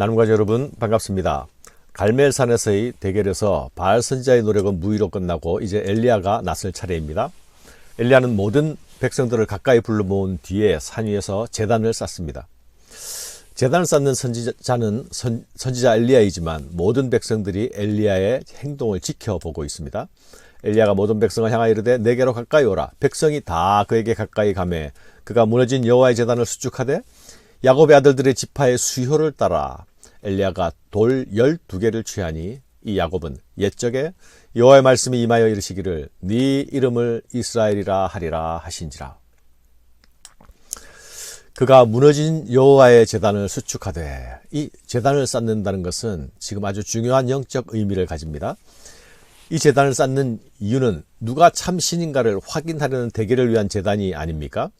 나눔가 여러분 반갑습니다. 갈멜산에서의 대결에서 바알 선지자의 노력은 무위로 끝나고 이제 엘리야가 나설 차례입니다. 엘리야는 모든 백성들을 가까이 불러 모은 뒤에 산 위에서 재단을 쌓습니다. 재단을 쌓는 선지자는 선, 선지자 엘리야이지만 모든 백성들이 엘리야의 행동을 지켜보고 있습니다. 엘리야가 모든 백성을 향하여 이르되 내게로 가까이 오라. 백성이 다 그에게 가까이 가매 그가 무너진 여호와의 재단을 수축하되 야곱의 아들들의 지파의 수효를 따라 엘리야가 돌 열두 개를 취하니 이 야곱은 옛적에 여호와의 말씀이 임하여 이르시기를 네 이름을 이스라엘이라 하리라 하신지라 그가 무너진 여호와의 재단을 수축하되 이 재단을 쌓는다는 것은 지금 아주 중요한 영적 의미를 가집니다. 이 재단을 쌓는 이유는 누가 참 신인가를 확인하려는 대결을 위한 재단이 아닙니까?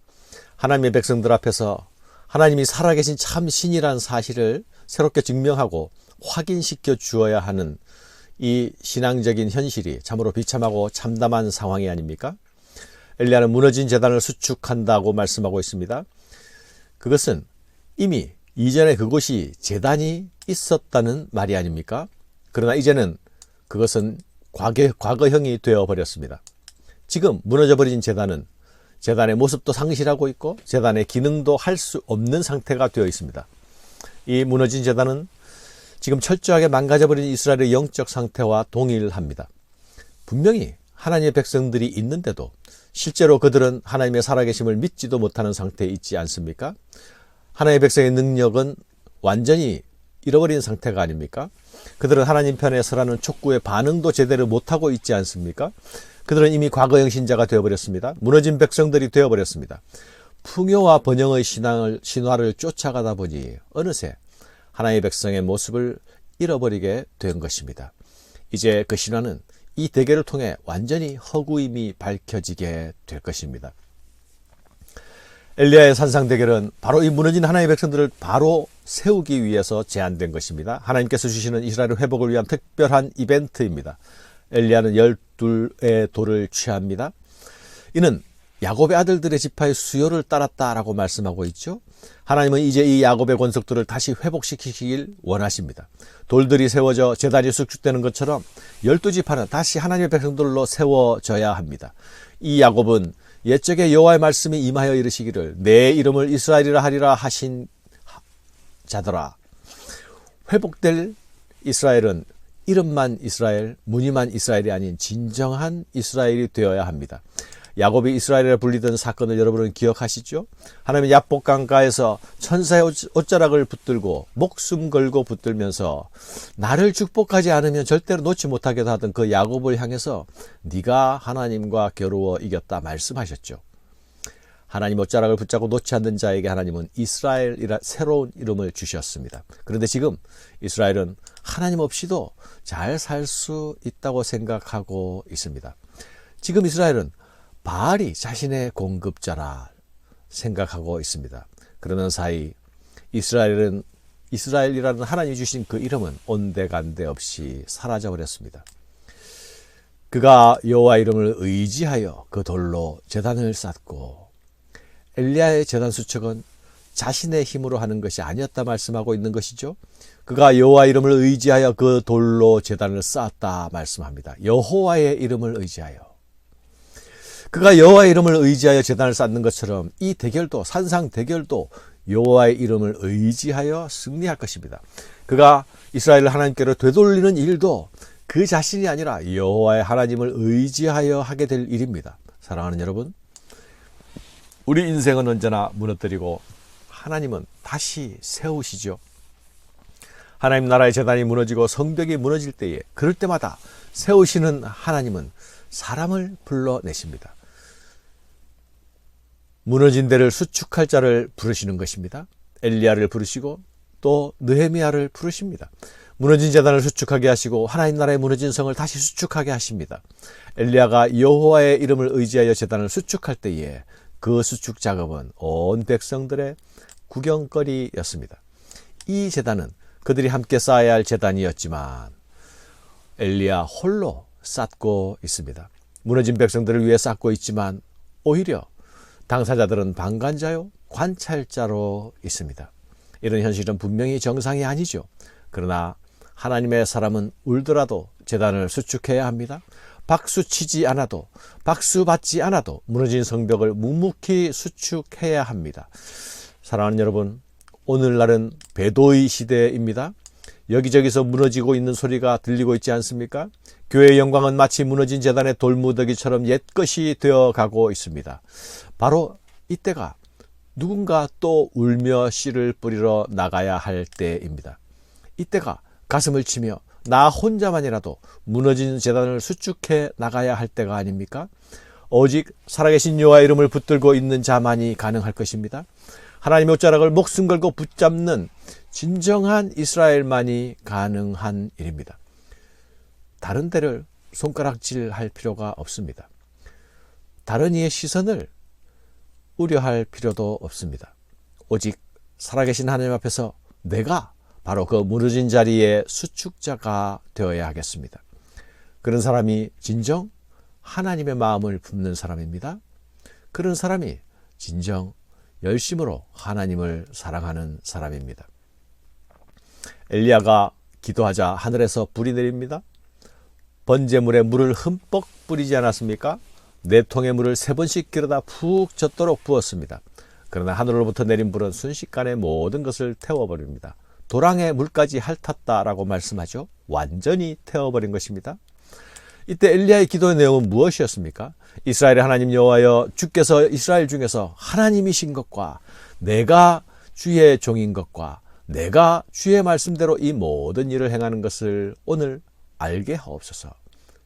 하나님의 백성들 앞에서 하나님이 살아계신 참 신이란 사실을 새롭게 증명하고 확인시켜 주어야 하는 이 신앙적인 현실이 참으로 비참하고 참담한 상황이 아닙니까? 엘리야는 무너진 재단을 수축한다고 말씀하고 있습니다. 그것은 이미 이전에 그곳이 재단이 있었다는 말이 아닙니까? 그러나 이제는 그것은 과거, 과거형이 되어버렸습니다. 지금 무너져버린 재단은 재단의 모습도 상실하고 있고 재단의 기능도 할 수 없는 상태가 되어 있습니다. 이 무너진 재단은 지금 철저하게 망가져버린 이스라엘의 영적 상태와 동일합니다. 분명히 하나님의 백성들이 있는데도 실제로 그들은 하나님의 살아계심을 믿지도 못하는 상태에 있지 않습니까? 하나님의 백성의 능력은 완전히 잃어버린 상태가 아닙니까? 그들은 하나님 편에 서라는 촉구의 반응도 제대로 못하고 있지 않습니까? 그들은 이미 과거형 신자가 되어버렸습니다. 무너진 백성들이 되어버렸습니다. 풍요와 번영의 신앙을, 신화를 쫓아가다 보니 어느새 하나님의 백성의 모습을 잃어버리게 된 것입니다. 이제 그 신화는 이 대결을 통해 완전히 허구임이 밝혀지게 될 것입니다. 엘리야의 산상 대결은 바로 이 무너진 하나님의 백성들을 바로 세우기 위해서 제안된 것입니다. 하나님께서 주시는 이스라엘 회복을 위한 특별한 이벤트입니다. 엘리야는 열둘의 돌을 취합니다. 이는 야곱의 아들들의 지파의 수요를 따랐다라고 말씀하고 있죠. 하나님은 이제 이 야곱의 권속들을 다시 회복시키길 원하십니다. 돌들이 세워져 재단이 수축되는 것처럼 열두 지파는 다시 하나님의 백성들로 세워져야 합니다. 이 야곱은 옛적에 여호와의 말씀이 임하여 이르시기를 내 이름을 이스라엘이라 하리라 하신 자더라. 회복될 이스라엘은 이름만 이스라엘, 무늬만 이스라엘이 아닌 진정한 이스라엘이 되어야 합니다. 야곱이 이스라엘에 불리던 사건을 여러분은 기억하시죠? 하나님의 야복강가에서 천사의 옷자락을 붙들고 목숨 걸고 붙들면서 나를 축복하지 않으면 절대로 놓지 못하게 하던 그 야곱을 향해서 네가 하나님과 겨루어 이겼다 말씀하셨죠. 하나님 옷자락을 붙잡고 놓지 않는 자에게 하나님은 이스라엘이라 새로운 이름을 주셨습니다. 그런데 지금 이스라엘은 하나님 없이도 잘 살 수 있다고 생각하고 있습니다. 지금 이스라엘은 바알이 자신의 공급자라 생각하고 있습니다. 그러는 사이 이스라엘은 이스라엘이라는 하나님이 주신 그 이름은 온데간데 없이 사라져 버렸습니다. 그가 여호와 이름을 의지하여 그 돌로 재단을 쌓고 엘리야의 재단 수척은 자신의 힘으로 하는 것이 아니었다 말씀하고 있는 것이죠. 그가 여호와 이름을 의지하여 그 돌로 재단을 쌓았다 말씀합니다. 여호와의 이름을 의지하여 그가 여호와의 이름을 의지하여 재단을 쌓는 것처럼 이 대결도 산상 대결도 여호와의 이름을 의지하여 승리할 것입니다. 그가 이스라엘을 하나님께로 되돌리는 일도 그 자신이 아니라 여호와의 하나님을 의지하여 하게 될 일입니다. 사랑하는 여러분, 우리 인생은 언제나 무너뜨리고 하나님은 다시 세우시죠. 하나님 나라의 재단이 무너지고 성벽이 무너질 때에 그럴 때마다 세우시는 하나님은 사람을 불러내십니다. 무너진 데를 수축할 자를 부르시는 것입니다. 엘리야를 부르시고 또 느헤미야를 부르십니다. 무너진 재단을 수축하게 하시고 하나님 나라의 무너진 성을 다시 수축하게 하십니다. 엘리야가 여호와의 이름을 의지하여 재단을 수축할 때에 그 수축 작업은 온 백성들의 구경거리였습니다. 이 재단은 그들이 함께 쌓아야 할 재단이었지만 엘리야 홀로 쌓고 있습니다. 무너진 백성들을 위해 쌓고 있지만 오히려 당사자들은 방관자요 관찰자로 있습니다. 이런 현실은 분명히 정상이 아니죠. 그러나 하나님의 사람은 울더라도 재단을 수축해야 합니다. 박수 치지 않아도 박수 받지 않아도 무너진 성벽을 묵묵히 수축해야 합니다. 사랑하는 여러분, 오늘날은 배도의 시대입니다. 여기저기서 무너지고 있는 소리가 들리고 있지 않습니까? 교회의 영광은 마치 무너진 재단의 돌무더기처럼 옛것이 되어 가고 있습니다. 바로 이때가 누군가 또 울며 씨를 뿌리러 나가야 할 때입니다. 이때가 가슴을 치며 나 혼자만이라도 무너진 재단을 수축해 나가야 할 때가 아닙니까? 오직 살아계신 여호와 이름을 붙들고 있는 자만이 가능할 것입니다. 하나님의 옷자락을 목숨 걸고 붙잡는 진정한 이스라엘만이 가능한 일입니다. 다른 데를 손가락질 할 필요가 없습니다. 다른 이의 시선을 우려할 필요도 없습니다. 오직 살아계신 하나님 앞에서 내가 바로 그 무너진 자리에 수축자가 되어야 하겠습니다. 그런 사람이 진정 하나님의 마음을 품는 사람입니다. 그런 사람이 진정 열심으로 하나님을 사랑하는 사람입니다. 엘리야가 기도하자 하늘에서 불이 내립니다. 번제물에 물을 흠뻑 뿌리지 않았습니까? 네 통의 물을 세 번씩 길어다 푹 젖도록 부었습니다. 그러나 하늘로부터 내린 불은 순식간에 모든 것을 태워버립니다. 도랑의 물까지 핥았다라고 말씀하죠. 완전히 태워버린 것입니다. 이때 엘리야의 기도의 내용은 무엇이었습니까? 이스라엘의 하나님 여호와여 주께서 이스라엘 중에서 하나님이신 것과 내가 주의 종인 것과 내가 주의 말씀대로 이 모든 일을 행하는 것을 오늘 알게 하옵소서.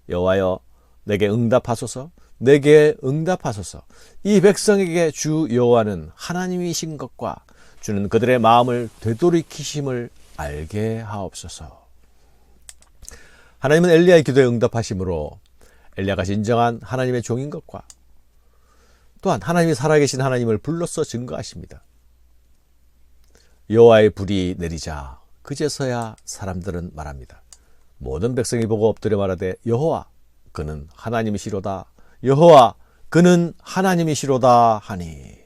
여호와여 내게 응답하소서. 내게 응답하소서. 이 백성에게 주 여호와는 하나님이신 것과 주는 그들의 마음을 되돌이키심을 알게 하옵소서. 하나님은 엘리야의 기도에 응답하심으로 엘리야가 진정한 하나님의 종인 것과 또한 하나님이 살아계신 하나님을 불로써 증거하십니다. 여호와의 불이 내리자 그제서야 사람들은 말합니다. 모든 백성이 보고 엎드려 말하되 여호와 그는 하나님이시로다. 여호와 그는 하나님이시로다 하니.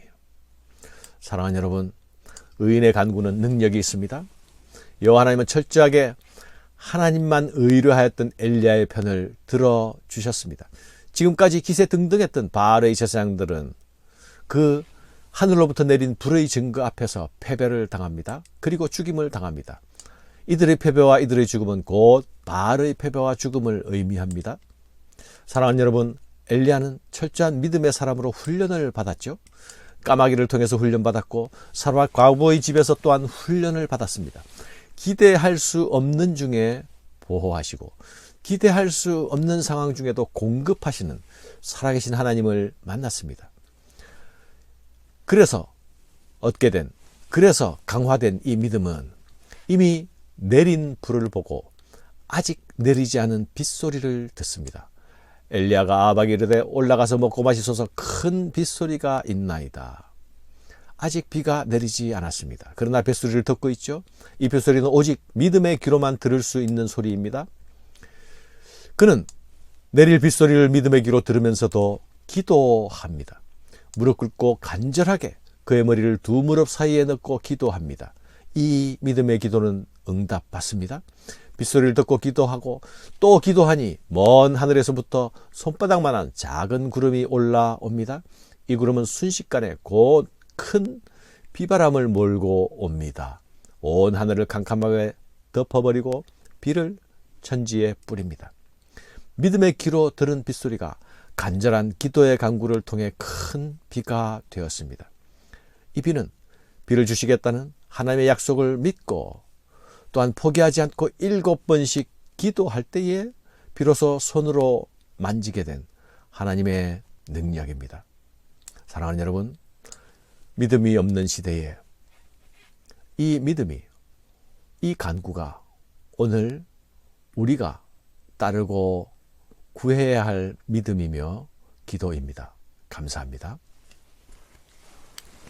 사랑하는 여러분, 의인의 간구는 능력이 있습니다. 여호와 하나님은 철저하게 하나님만 의뢰하였던 엘리야의 편을 들어 주셨습니다. 지금까지 기세 등등했던 바알의 제사장들은 그 하늘로부터 내린 불의 증거 앞에서 패배를 당합니다. 그리고 죽임을 당합니다. 이들의 패배와 이들의 죽음은 곧 바알의 패배와 죽음을 의미합니다. 사랑하는 여러분, 엘리야는 철저한 믿음의 사람으로 훈련을 받았죠. 까마귀를 통해서 훈련받았고 사르와 과부의 집에서 또한 훈련을 받았습니다. 기대할 수 없는 중에 보호하시고 기대할 수 없는 상황 중에도 공급하시는 살아계신 하나님을 만났습니다. 그래서 얻게 된 그래서 강화된 이 믿음은 이미 내린 불을 보고 아직 내리지 않은 빗소리를 듣습니다. 엘리야가 아박이 이르되 올라가서 먹고 마시소서 큰 빗소리가 있나이다. 아직 비가 내리지 않았습니다. 그러나 뱃소리를 듣고 있죠. 이 뱃소리는 오직 믿음의 귀로만 들을 수 있는 소리입니다. 그는 내릴 빗소리를 믿음의 귀로 들으면서도 기도합니다. 무릎 꿇고 간절하게 그의 머리를 두 무릎 사이에 넣고 기도합니다. 이 믿음의 기도는 응답받습니다. 빗소리를 듣고 기도하고 또 기도하니 먼 하늘에서부터 손바닥만한 작은 구름이 올라옵니다. 이 구름은 순식간에 곧 큰 비바람을 몰고 옵니다. 온 하늘을 캄캄하게 덮어버리고 비를 천지에 뿌립니다. 믿음의 귀로 들은 빗소리가 간절한 기도의 강구를 통해 큰 비가 되었습니다. 이 비는 비를 주시겠다는 하나님의 약속을 믿고 또한 포기하지 않고 일곱 번씩 기도할 때에 비로소 손으로 만지게 된 하나님의 능력입니다. 사랑하는 여러분, 믿음이 없는 시대에 이 믿음이 이 간구가 오늘 우리가 따르고 구해야 할 믿음이며 기도입니다. 감사합니다.